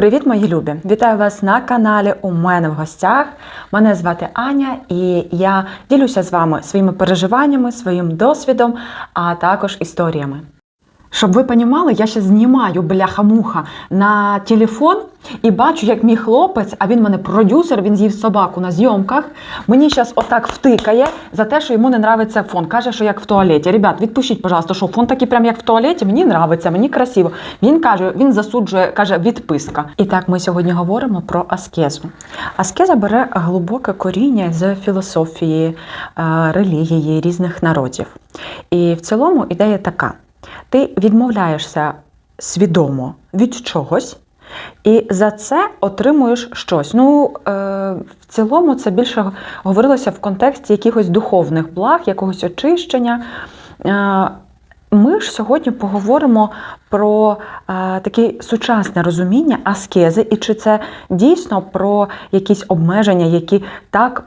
Привіт, мої любі! Вітаю вас на каналі У мене в гостях. Мене звати Аня, і я ділюся з вами своїми переживаннями, своїм досвідом, а також історіями. Щоб ви понімали, я ще знімаю бляха-муха на телефон і бачу, як мій хлопець, а він в мене продюсер, він з'їв собаку на зйомках. Мені зараз отак втикає за те, що йому не нравиться фон. Каже, що як в туалеті. Ребят, відпишіть, пожалуйста, що фон такий прям як в туалеті. Мені нравиться, мені красиво. Він каже, він засуджує, каже, відписка. І так, ми сьогодні говоримо про аскезу. Аскеза бере глибоке коріння з філософії, е, релігії різних народів. І в цілому ідея така. Ти відмовляєшся свідомо від чогось, і за це отримуєш щось. Ну, е, в цілому, це більше говорилося в контексті якихось духовних благ, якогось очищення. Е, ми ж сьогодні поговоримо про е, таке сучасне розуміння аскези, і чи це дійсно про якісь обмеження, які так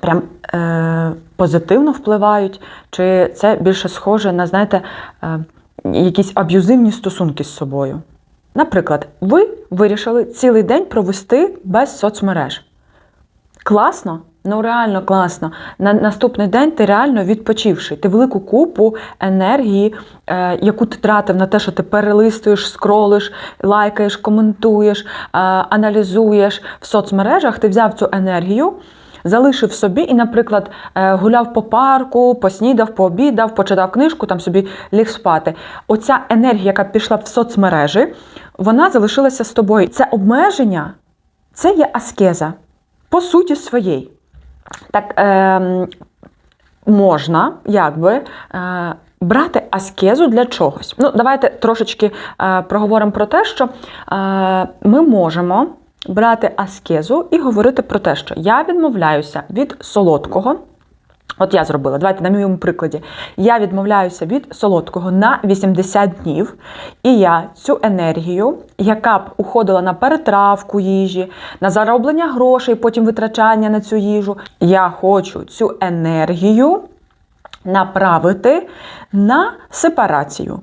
прям е, позитивно впливають, чи це більше схоже на, знаєте, е, якісь аб'юзивні стосунки з собою. Наприклад, ви вирішили цілий день провести без соцмереж. Класно? Ну, реально класно. На наступний день ти реально відпочивший. Ти велику купу енергії, е, яку ти тратив на те, що ти перелистуєш, скролиш, лайкаєш, коментуєш, е, аналізуєш в соцмережах, ти взяв цю енергію. Залишив собі і, наприклад, е, гуляв по парку, поснідав, пообідав, почитав книжку, там собі ліг спати. Оця енергія, яка пішла в соцмережі, вона залишилася з тобою. Це обмеження, це є аскеза по суті своєї. Так е, можна якби е, брати аскезу для чогось. Ну, давайте трошечки е, проговоримо про те, що е, ми можемо брати аскезу і говорити про те, що я відмовляюся від солодкого. От я зробила, давайте на моєму прикладі. Я відмовляюся від солодкого на 80 днів, і я цю енергію, яка б уходила на перетравку їжі, на зароблення грошей, потім витрачання на цю їжу. Я хочу цю енергію направити на сепарацію.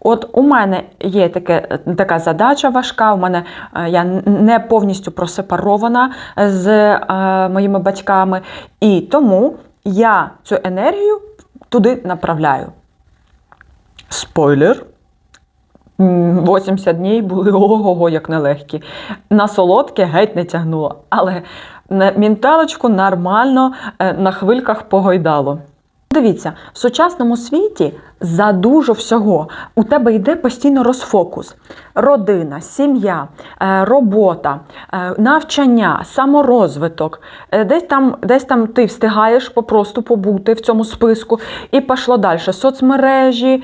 От у мене є таке, така задача важка. У мене е, я не повністю просепарована з е, моїми батьками, і тому я цю енергію туди направляю. Спойлер. 80 днів були ого-го, як нелегкі. На солодке геть не тягнуло, але менталочку нормально е, на хвильках погойдало. Дивіться, в сучасному світі за дуже всього у тебе йде постійно розфокус. Родина, сім'я, е, робота, е, навчання, саморозвиток. Е, Десь там, десь там ти встигаєш попросту побути в цьому списку і пішло далі. Соцмережі,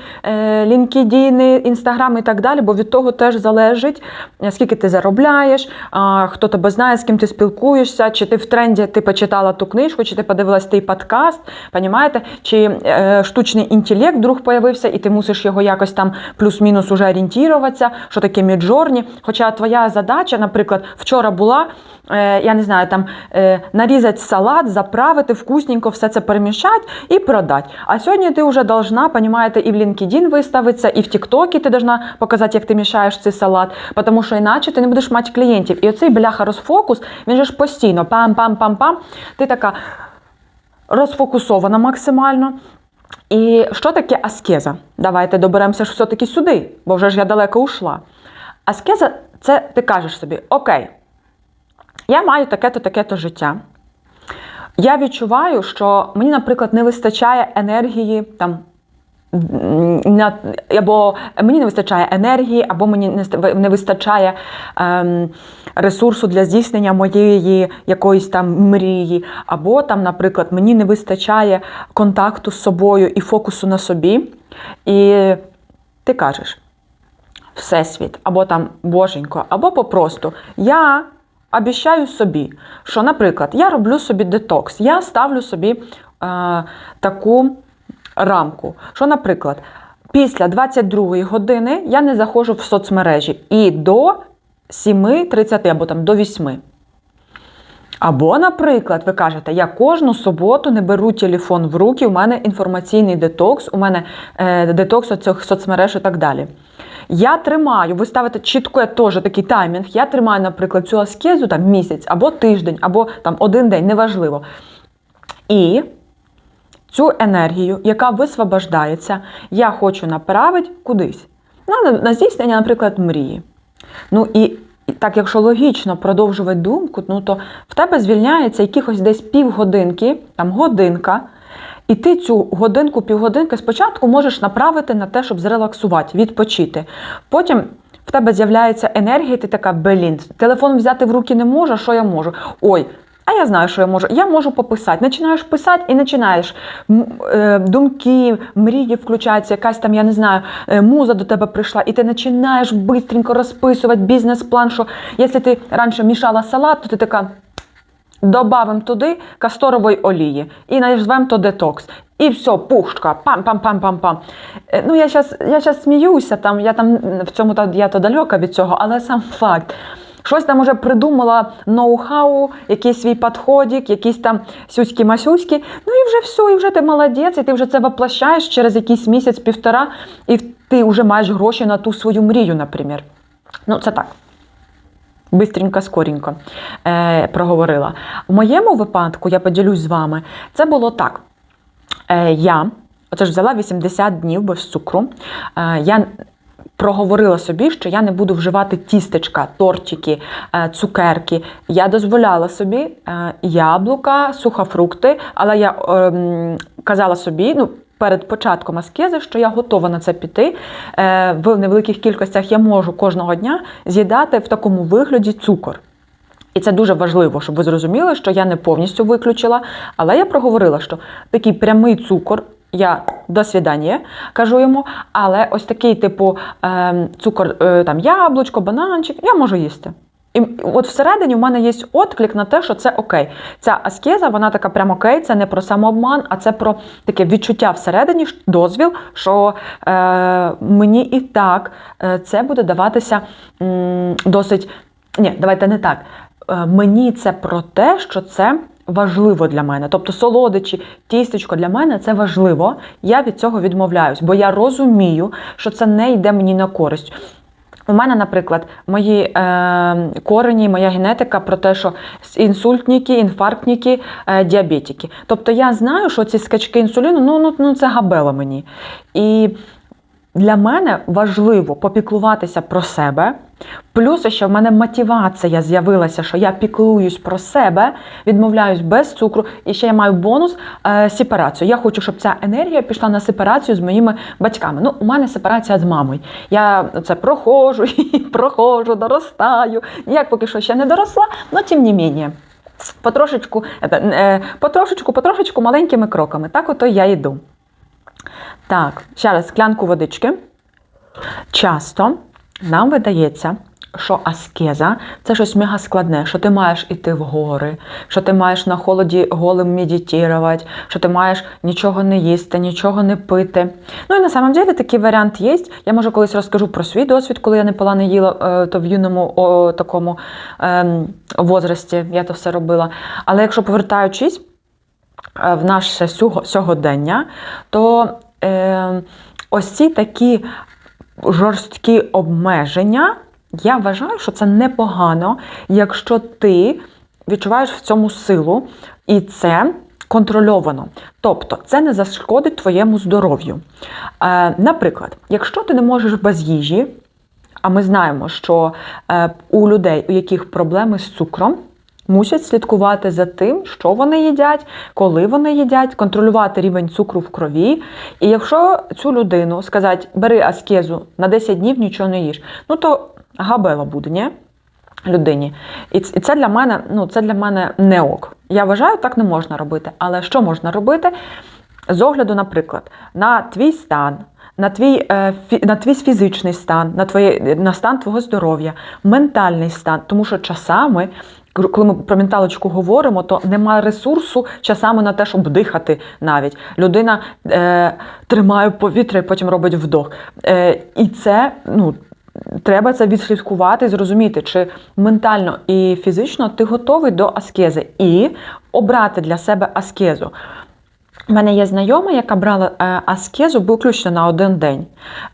LinkedIn, Інстаграм і так далі, бо від того теж залежить, скільки ти заробляєш, хто тебе знає, з ким ти спілкуєшся, чи ти в тренді ти почитала ту книжку, чи ти подивилась той подкаст, понімаєте? чи штучний інтелект вдруг появився, і ти мусиш його якось там плюс-мінус уже орієнтуватися, таке міджорні. Хоча твоя задача, наприклад, вчора була, е, я не знаю, там е, нарізати салат, заправити вкусненько, все це перемішати і продати. А сьогодні ти вже должна, понімаєте, і в LinkedIn виставитися, і в TikTok ти должна показати, як ти мішаєш цей салат, тому що іначе ти не будеш мати клієнтів. І оцей бляха розфокус, він же ж постійно пам-пам-пам-пам. Ти така розфокусована максимально. І що таке аскеза? Давайте доберемося ж все-таки сюди, бо вже ж я далеко ушла. Аскеза це ти кажеш собі: Окей, я маю таке-то, таке-то життя. Я відчуваю, що мені, наприклад, не вистачає енергії там. Або мені не вистачає енергії, або мені не вистачає ем, ресурсу для здійснення моєї якоїсь там мрії, або там, наприклад, мені не вистачає контакту з собою і фокусу на собі. І ти кажеш, Всесвіт, або там Боженько, або попросту я обіщаю собі, що, наприклад, я роблю собі детокс, я ставлю собі е, таку рамку, що, наприклад, після 22 години я не заходжу в соцмережі і до 7.30 або там до 8. Або, наприклад, ви кажете, я кожну суботу не беру телефон в руки, у мене інформаційний детокс, у мене е, детокс оцих соцмереж і так далі. Я тримаю, ви ставите чітко теж такий таймінг. Я тримаю, наприклад, цю аскезу там місяць або тиждень, або там один день, неважливо. І цю енергію, яка висвобождається, я хочу направити кудись. На, на здійснення, наприклад, мрії. Ну і так, якщо логічно продовжувати думку, ну то в тебе звільняється якихось десь півгодинки, там годинка, і ти цю годинку, півгодинки спочатку можеш направити на те, щоб зрелаксувати, відпочити. Потім в тебе з'являється енергія, і ти така, блін, телефон взяти в руки не можу, що я можу? Ой. А я знаю, що я можу. Я можу пописати. Починаєш писати і починаєш е, думки, мрії включаються, якась там, я не знаю, е, муза до тебе прийшла, і ти починаєш швидко розписувати бізнес-план, що якщо ти раніше мішала салат, то ти така. Добавимо туди касторової олії і назвемо то детокс. І все, пушка, пам-пам-пам-пам-пам. Е, Ну, я зараз я сміюся, там, я там в цьому я то далека від цього, але сам факт. Щось там уже придумала ноу-хау, якийсь свій підходик, якісь там сюські-масюськи. Ну і вже все, і вже ти молодець, і ти вже це воплощаєш через якийсь місяць-півтора, і ти вже маєш гроші на ту свою мрію, наприклад. Ну, це так. Бистренько, скоренько е, проговорила. У моєму випадку, я поділюсь з вами, це було так. Е, я оце ж взяла 80 днів без цукру. Е, я проговорила собі, що я не буду вживати тістечка, тортики, е, цукерки. Я дозволяла собі е, яблука, сухофрукти, але я ем, казала собі, ну. Перед початком аскези, що я готова на це піти. Е, В невеликих кількостях я можу кожного дня з'їдати в такому вигляді цукор. І це дуже важливо, щоб ви зрозуміли, що я не повністю виключила, але я проговорила, що такий прямий цукор. Я до свідання кажу йому, але ось такий, типу, е, цукор, е, там яблучко, бананчик, я можу їсти. І от всередині в мене є отклик на те, що це окей. Ця аскеза, вона така прям окей, це не про самообман, а це про таке відчуття всередині, дозвіл, що е, мені і так е, це буде даватися м, досить. Ні, давайте не так. Е, мені це про те, що це важливо для мене. Тобто солодичі, тістечко для мене це важливо. Я від цього відмовляюсь, бо я розумію, що це не йде мені на користь. У мене, наприклад, мої е, корені, моя генетика про те, що інсультники, інфарктники, е, діабетики. Тобто я знаю, що ці скачки інсуліну, ну, ну, ну це габела мені. І для мене важливо попіклуватися про себе. Плюс, що в мене мотивація з'явилася, що я піклуюсь про себе, відмовляюсь без цукру, і ще я маю бонус е, сепарацію. Я хочу, щоб ця енергія пішла на сепарацію з моїми батьками. Ну, у мене сепарація з мамою. Я це проходжу, проходжу, доростаю. Ніяк поки що ще не доросла, але тим не менше. Потрошечку, е, е, потрошечку, потрошечку маленькими кроками. Так ото я йду. Так, ще раз склянку водички. Часто нам видається, що аскеза це щось мега складне, що ти маєш іти в гори, що ти маєш на холоді голим медитувати, що ти маєш нічого не їсти, нічого не пити. Ну і на самом деле такий варіант є. Я може колись розкажу про свій досвід, коли я не пила, не їла, е, то в юному о, такому ем, возрасті я то все робила. Але якщо повертаючись е, в наше сьогодення, то е, ось ці такі жорсткі обмеження, я вважаю, що це непогано, якщо ти відчуваєш в цьому силу, і це контрольовано. Тобто це не зашкодить твоєму здоров'ю. Е, наприклад, якщо ти не можеш без їжі, а ми знаємо, що е, у людей, у яких проблеми з цукром, мусять слідкувати за тим, що вони їдять, коли вони їдять, контролювати рівень цукру в крові. І якщо цю людину сказати, бери аскезу на 10 днів нічого не їж, ну то габела буде, ні? Людині. І це для мене, ну, це для мене не ок. Я вважаю, так не можна робити. Але що можна робити? З огляду, наприклад, на твій стан, на твій, е, на твій фізичний стан, на, твоє, на стан твого здоров'я, ментальний стан. Тому що часами, коли ми про менталочку говоримо, то немає ресурсу часами на те, щоб дихати навіть. Людина е, тримає повітря і потім робить вдох. Е, і це, ну. треба це відслідкувати і зрозуміти, чи ментально і фізично ти готовий до аскези, і обрати для себе аскезу. У мене є знайома, яка брала е, аскезу виключно на один день.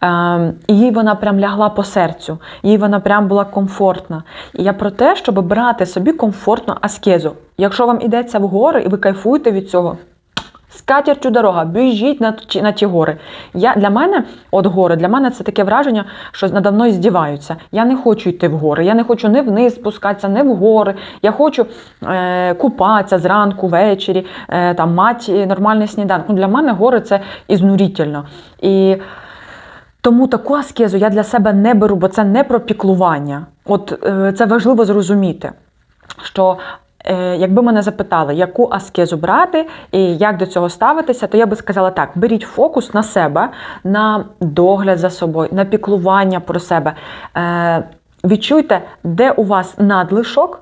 Е, їй вона прям лягла по серцю, їй вона прям була комфортна. І я про те, щоб брати собі комфортну аскезу. Якщо вам ідеться в гори і ви кайфуєте від цього, з катертю дорога, біжіть на, на ті гори. Я, для мене, от гори, для мене це таке враження, що надо мною здіваються. Я не хочу йти в гори, я не хочу не вниз спускатися, не в гори. Я хочу е, купатися зранку, ввечері, е, там, мати нормальний сніданок. Ну, для мене гори це ізнурительно. І тому таку аскезу я для себе не беру, бо це не про піклування. От е, це важливо зрозуміти, що якби мене запитали, яку аскезу брати і як до цього ставитися, то я би сказала так: беріть фокус на себе, на догляд за собою, на піклування про себе. Е, відчуйте, де у вас надлишок.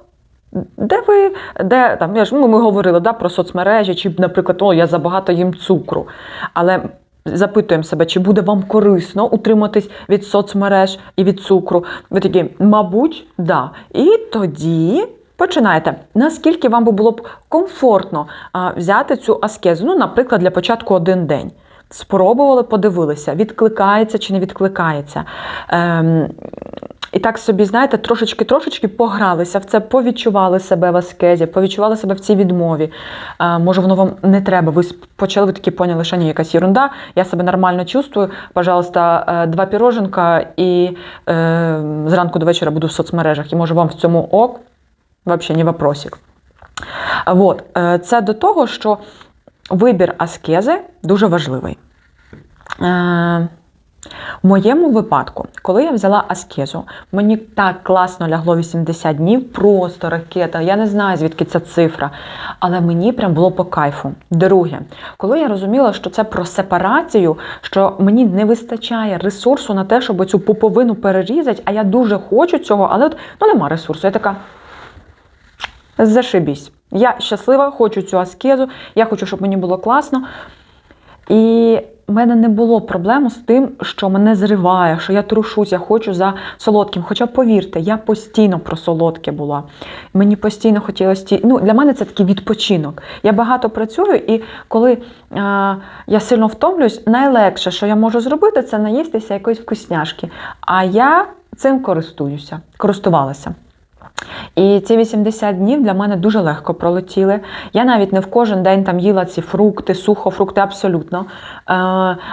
Де ви, де там, я ж, ну, ми говорили да, про соцмережі, чи, наприклад, о, я забагато їм цукру. Але запитуємо себе, чи буде вам корисно утриматись від соцмереж і від цукру. Ви такі, мабуть, да. І тоді починаєте. Наскільки вам би було б комфортно взяти цю аскезу? Ну, наприклад, для початку один день. Спробували, подивилися, відкликається чи не відкликається. Ем, і так собі, знаєте, трошечки-трошечки погралися в це, повідчували себе в аскезі, повідчували себе в цій відмові. А, може, воно вам не треба. Ви почали, ви такі поняли, що ні, якась ерунда, я себе нормально чувствую. Пожалуйста, е, два піроженка і е, зранку до вечора буду в соцмережах. І може вам в цьому ок, взагалі не вопросик. Вот, е, це до того, що вибір аскези дуже важливий. Е, в моєму випадку, коли я взяла аскезу, мені так класно лягло 80 днів, просто ракета. Я не знаю, звідки ця цифра, але мені прям було по кайфу. Друге, коли я розуміла, що це про сепарацію, що мені не вистачає ресурсу на те, щоб цю пуповину перерізати, а я дуже хочу цього, але от, ну нема ресурсу. Я така. Зашибісь. Я щаслива, хочу цю аскезу, я хочу, щоб мені було класно. І в мене не було проблем з тим, що мене зриває, що я трушусь, я хочу за солодким. Хоча, повірте, я постійно про солодке була. Мені постійно хотілося. ті- Ну, для мене це такий відпочинок. Я багато працюю, і коли е, я сильно втомлююсь, найлегше, що я можу зробити, це наїстися якоїсь вкусняшки. А я цим користуюся, користувалася. І ці 80 днів для мене дуже легко пролетіли. Я навіть не в кожен день там їла ці фрукти, сухофрукти, абсолютно. Е,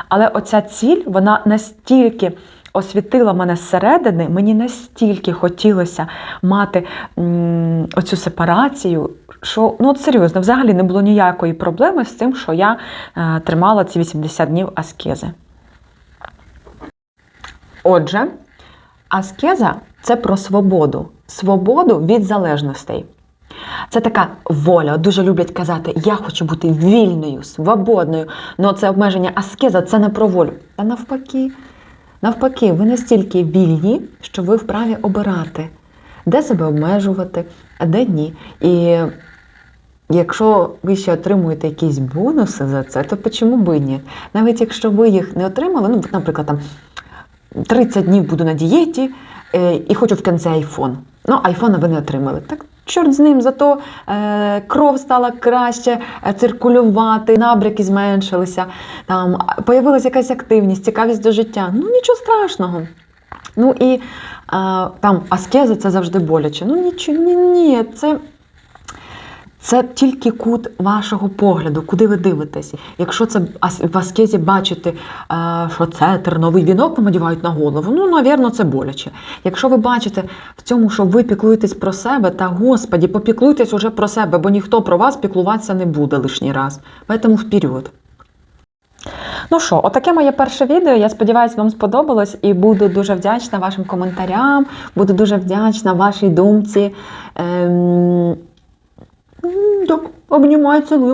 але оця ціль, вона настільки освітила мене зсередини, мені настільки хотілося мати м, оцю сепарацію, що ну от серйозно, взагалі не було ніякої проблеми з тим, що я е, тримала ці 80 днів аскези. Отже, аскеза це про свободу. Свободу від залежностей. Це така воля. Дуже люблять казати, я хочу бути вільною, свободною. Ну це обмеження аскеза це не про волю. Та навпаки, навпаки, ви настільки вільні, що ви вправі обирати, де себе обмежувати, а де ні. І Якщо ви ще отримуєте якісь бонуси за це, то чому б і ні? Навіть якщо ви їх не отримали, ну, наприклад, там 30 днів буду на дієті е, і хочу в кінці айфон. Ну, айфона ви не отримали. Так, чорт з ним, зато е, кров стала краще е, циркулювати, набряки зменшилися, там появилася якась активність, цікавість до життя. Ну, нічого страшного. Ну і е, там аскеза це завжди боляче. Ну нічого, ні, ні, це. Це тільки кут вашого погляду, куди ви дивитесь. Якщо це в аскезі бачите, е, що це терновий вінок вам на голову, ну, навірно, це боляче. Якщо ви бачите в цьому, що ви піклуєтесь про себе, та господі, попіклуйтесь уже про себе, бо ніхто про вас піклуватися не буде лишній раз. Поэтому вперед. Ну що, отаке моє перше відео. Я сподіваюся, вам сподобалось і буду дуже вдячна вашим коментарям, буду дуже вдячна вашій думці. Ем... Так, обнімай, цілую.